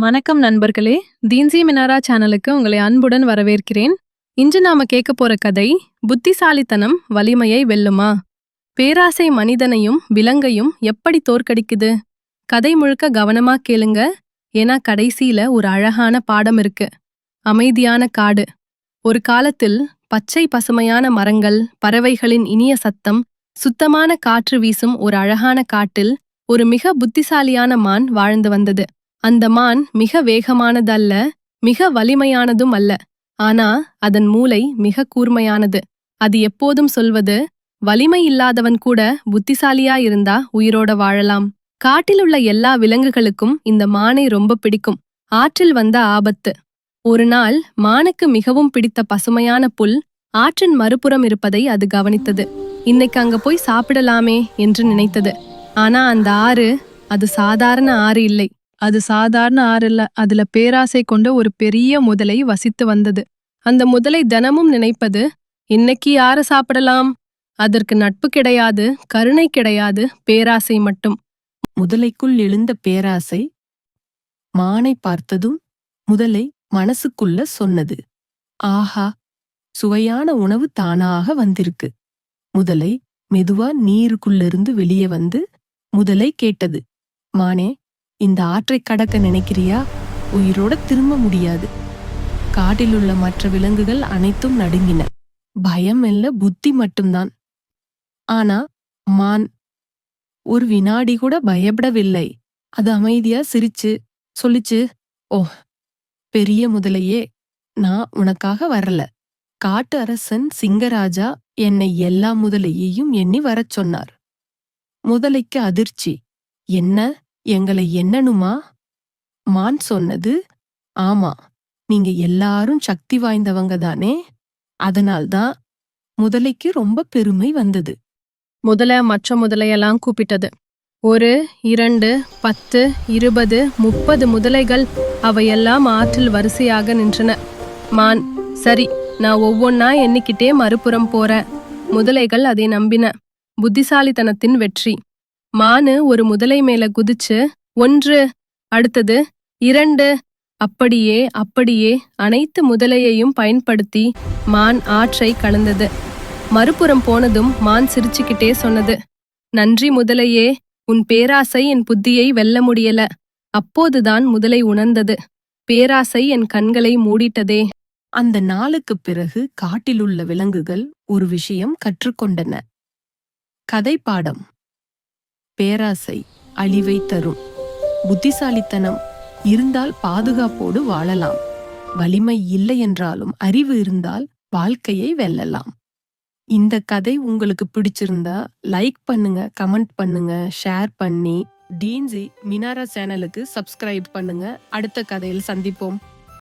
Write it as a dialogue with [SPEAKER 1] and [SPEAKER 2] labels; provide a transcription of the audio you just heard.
[SPEAKER 1] வணக்கம் நண்பர்களே. தீன்சி மினாரா சேனலுக்கு உங்களை அன்புடன் வரவேற்கிறேன். இன்று நாம கேட்க போற கதை புத்திசாலித்தனம் வலிமையை வெல்லுமா? பேராசை மனிதனையும் விலங்கையும் எப்படி தோற்கடிக்குது? கதை முழுக்க கவனமா கேளுங்க. ஏன்னா கடைசியில ஒரு அழகான பாடம் இருக்கு. அமைதியான காடு. ஒரு காலத்தில் பச்சை பசுமையான மரங்கள் பறவைகளின் இனிய சத்தம் சுத்தமான காற்று வீசும் ஒரு அழகான காட்டில் ஒரு மிக புத்திசாலியான மான் வாழ்ந்து வந்தது. அந்த மான் மிக வேகமானதல்ல மிக வலிமையானதும் அல்ல. ஆனா அதன் மூளை மிக கூர்மையானது. அது எப்போதும் சொல்வது வலிமை இல்லாதவன் கூட புத்திசாலியா இருந்தா உயிரோட வாழலாம். காட்டிலுள்ள எல்லா விலங்குகளுக்கும் இந்த மானை ரொம்ப பிடிக்கும். ஆற்றில் வந்த ஆபத்து. ஒரு நாள் மானுக்கு மிகவும் பிடித்த பசுமையான புல் ஆற்றின் மறுபுறம் இருப்பதை அது கவனித்தது. இன்னைக்கு அங்க போய் சாப்பிடலாமே என்று நினைத்தது. ஆனா அந்த ஆறு அது சாதாரண ஆறு இல்லை.
[SPEAKER 2] அது சாதாரண ஆறல்ல அதுல பேராசை கொண்ட ஒரு பெரிய முதலை வசித்து வந்தது.
[SPEAKER 1] அந்த முதலை தினமும் நினைப்பது இன்னைக்கு யாரு சாப்பிடலாம்? அதற்கு நட்பு கிடையாது கருணை கிடையாது பேராசை மட்டும்.
[SPEAKER 3] முதலைக்குள் எழுந்த பேராசை மானை பார்த்ததும் முதலை மனசுக்குள்ள சொன்னது ஆஹா சுவையான உணவு தானாக வந்திருக்கு. முதலை மெதுவா நீருக்குள்ளிருந்து வெளியே வந்து முதலை கேட்டது மானே இந்த ஆற்றை கடக்க நினைக்கிறியா? உயிரோட திரும்ப முடியாது. காட்டிலுள்ள மற்ற விலங்குகள் அனைத்தும் நடுங்கின. பயம் இல்ல புத்தி மட்டும்தான். ஆனா மான் ஒரு வினாடி கூட பயப்படவில்லை. அது அமைதியா சிரிச்சு சொல்லிச்சு ஓ பெரிய முதலையே நான் உனக்காக வரல. காட்டு அரசன் சிங்கராஜா என்னை எல்லா முதலையையும் எண்ணி வரச் சொன்னார். முதலைக்கு அதிர்ச்சி. என்ன? எங்களை என்னனுமா? மான் சொன்னது ஆமா நீங்க எல்லாரும் சக்தி வாய்ந்தவங்க தானே. அதனால்தான் முதலைக்கு ரொம்ப பெருமை வந்தது.
[SPEAKER 1] முதல மற்ற முதலையெல்லாம் கூப்பிட்டது. ஒரு இரண்டு பத்து இருபது முப்பது முதலைகள் அவையெல்லாம் ஆற்றில் வரிசையாக நின்றன. மான் சரி நான் ஒவ்வொன்னா எண்ணிக்கிட்டே மறுபுறம் போறேன். முதலைகள் அதை நம்பின. புத்திசாலித்தனத்தின் வெற்றி. மானு ஒரு முதலை மேல குதிச்சு ஒன்று அடுத்தது இரண்டு அப்படியே அப்படியே அனைத்து முதலையையும் பயன்படுத்தி மான் ஆற்றை கலந்தது. மறுபுறம் போனதும் மான் சிரிச்சுக்கிட்டே சொன்னது நன்றி முதலையே உன் பேராசை என் புத்தியை வெல்ல முடியல. அப்போதுதான் முதலை உணர்ந்தது. பேராசை என் கண்களை மூடிட்டதே.
[SPEAKER 3] அந்த நாளுக்குப் பிறகு காட்டிலுள்ள விலங்குகள் ஒரு விஷயம் கற்றுக்கொண்டன. கதை பாடம் பேராசை அழிவை தரும். புத்திசாலித்தனம் இருந்தால் பாதுகாப்போடு வாழலாம். வலிமை இல்லை என்றாலும் அறிவு இருந்தால் வாழ்க்கையை வெல்லலாம். இந்த கதை உங்களுக்கு பிடிச்சிருந்தா லைக் பண்ணுங்க கமெண்ட் பண்ணுங்க ஷேர் பண்ணி டீன்ஸி மினாரா சேனலுக்கு சப்ஸ்கிரைப் பண்ணுங்க. அடுத்த கதையில் சந்திப்போம்.